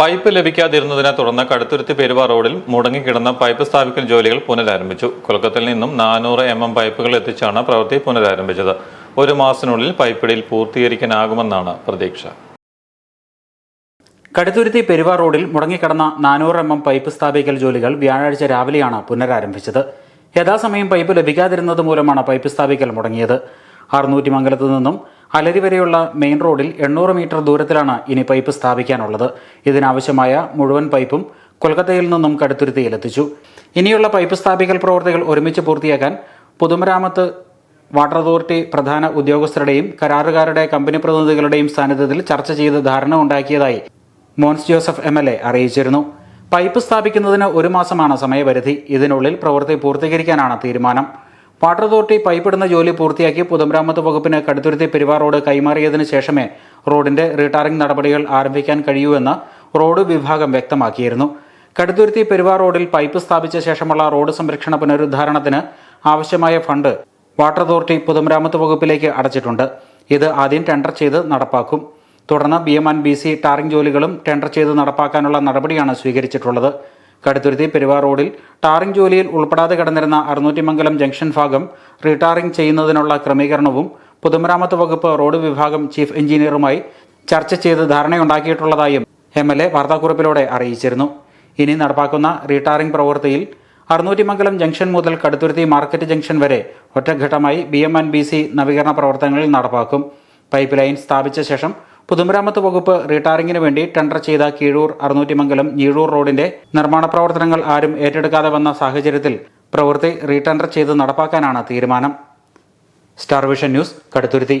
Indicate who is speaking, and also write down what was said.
Speaker 1: Pipe ലഭിക്കാതിരുന്നതിനെ തുടർന്ന് കടുത്തുരുത്തി പെരുവ റോഡിൽ മുടങ്ങിക്കിടന്ന pipe സ്ഥാപിക്കൽ ജോലികൾ പുനരാരംഭിച്ചു. കൊൽക്കത്തയിൽ നിന്നും നാനൂറ് എം എം പൈപ്പുകൾ എത്തിച്ചാണ് പ്രവൃത്തി പുനരാരംഭിച്ചത്. ഒരു മാസത്തിനുള്ളിൽ പൈപ്പിടിയിൽ പൂർത്തീകരിക്കാനാകുമെന്നാണ് പ്രതീക്ഷ.
Speaker 2: കടുത്തുരുത്തി പെരുവ റോഡിൽ മുടങ്ങിക്കിടന്ന നാനൂറ് എം എം പൈപ്പ് സ്ഥാപിക്കൽ ജോലികൾ വ്യാഴാഴ്ച രാവിലെയാണ് പുനരാരംഭിച്ചത്. യഥാസമയം പൈപ്പ് ലഭിക്കാതിരുന്നത് മൂലമാണ് പൈപ്പ് സ്ഥാപിക്കൽ മുടങ്ങിയത്. അറുന്നൂറ്റി മംഗലത്തു നിന്നും അലരി വരെയുള്ള മെയിൻ റോഡിൽ എണ്ണൂറ് മീറ്റർ ദൂരത്തിലാണ് ഇനി പൈപ്പ് സ്ഥാപിക്കാനുള്ളത്. ഇതിനാവശ്യമായ മുഴുവൻ പൈപ്പും കൊൽക്കത്തയിൽ നിന്നും കടുത്തുരുത്തിയിലെത്തിച്ചു. ഇനിയുള്ള പൈപ്പ് സ്ഥാപിക്കൽ പ്രവൃത്തികൾ ഒരുമിച്ച് പൂർത്തിയാക്കാൻ പൊതുമരാമത്ത് വാട്ടർ അതോറിറ്റി പ്രധാന ഉദ്യോഗസ്ഥരുടെയും കരാറുകാരുടെ കമ്പനി പ്രതിനിധികളുടെയും സാന്നിധ്യത്തിൽ ചർച്ച ചെയ്ത് ധാരണ ഉണ്ടാക്കിയതായി Mons Joseph M L A അറിയിച്ചിരുന്നു. പൈപ്പ് സ്ഥാപിക്കുന്നതിന് ഒരു മാസമാണ് സമയപരിധി. ഇതിനുള്ളിൽ പ്രവൃത്തി പൂർത്തീകരിക്കാനാണ് തീരുമാനം. വാട്ടർ അതോറിറ്റി പൈപ്പിടുന്ന ജോലി പൂർത്തിയാക്കി പൊതുമരാമത്ത് വകുപ്പിന് കടുത്തുരുത്തി പെരുവാ റോഡ് കൈമാറിയതിനു ശേഷമേ റോഡിന്റെ റീടാറിംഗ് നടപടികൾ ആരംഭിക്കാൻ കഴിയൂ എന്ന് റോഡ് വിഭാഗം വ്യക്തമാക്കിയിരുന്നു. കടുത്തുരുത്തി പെരുവാ റോഡിൽ പൈപ്പ് സ്ഥാപിച്ച ശേഷമുള്ള റോഡ് സംരക്ഷണ പുനരുദ്ധാരണത്തിന് ആവശ്യമായ ഫണ്ട് വാട്ടർ അതോറിറ്റി പുതുമരാമത്ത് വകുപ്പിലേക്ക് അടച്ചിട്ടുണ്ട്. ഇത് ആദ്യം ടെൻഡർ ചെയ്ത് നടപ്പാക്കും. തുടർന്ന് B M and B C tarring ജോലികളും ടെൻഡർ ചെയ്ത് നടപ്പാക്കാനുള്ള നടപടിയാണ് സ്വീകരിച്ചിട്ടുള്ളത്. കടുത്തുരുത്തി പെരുവാ റോഡിൽ ടാറിംഗ് ജോലിയിൽ ഉൾപ്പെടാതെ കിടന്നിരുന്ന അറുന്നൂറ്റിമംഗലം ജംഗ്ഷൻ ഭാഗം റീടാറിംഗ് ചെയ്യുന്നതിനുള്ള ക്രമീകരണവും പൊതുമരാമത്ത് വകുപ്പ് റോഡ് വിഭാഗം ചീഫ് എഞ്ചിനീയറുമായി ചർച്ച ചെയ്ത് ധാരണയുണ്ടാക്കിയിട്ടുള്ളതായും എം എൽ എ വാർത്താക്കുറിപ്പിലൂടെ അറിയിച്ചിരുന്നു. ഇനി നടപ്പാക്കുന്ന റീടാറിംഗ് പ്രവൃത്തിയിൽ അറുന്നൂറ്റിമംഗലം ജംഗ്ഷൻ മുതൽ കടുത്തുരുത്തി മാർക്കറ്റ് ജംഗ്ഷൻ വരെ ഒറ്റഘട്ടമായി B M and B C നവീകരണ പ്രവർത്തനങ്ങളിൽ നടപ്പാക്കും. പൈപ്പ് ലൈൻ സ്ഥാപിച്ച ശേഷം പൊതുമരാമത്ത് വകുപ്പ് റീടാറിംഗിന് വേണ്ടി ടെൻഡർ ചെയ്ത കീഴൂർ അറുന്നൂറ്റിമംഗലം ഞീഴൂർ റോഡിന്റെ നിർമ്മാണ പ്രവർത്തനങ്ങൾ ആരും ഏറ്റെടുക്കാതെ വന്ന സാഹചര്യത്തിൽ പ്രവൃത്തി റീടെൻഡർ ചെയ്ത് നടപ്പാക്കാനാണ് തീരുമാനം. Star Vision News Kaduthuruthy.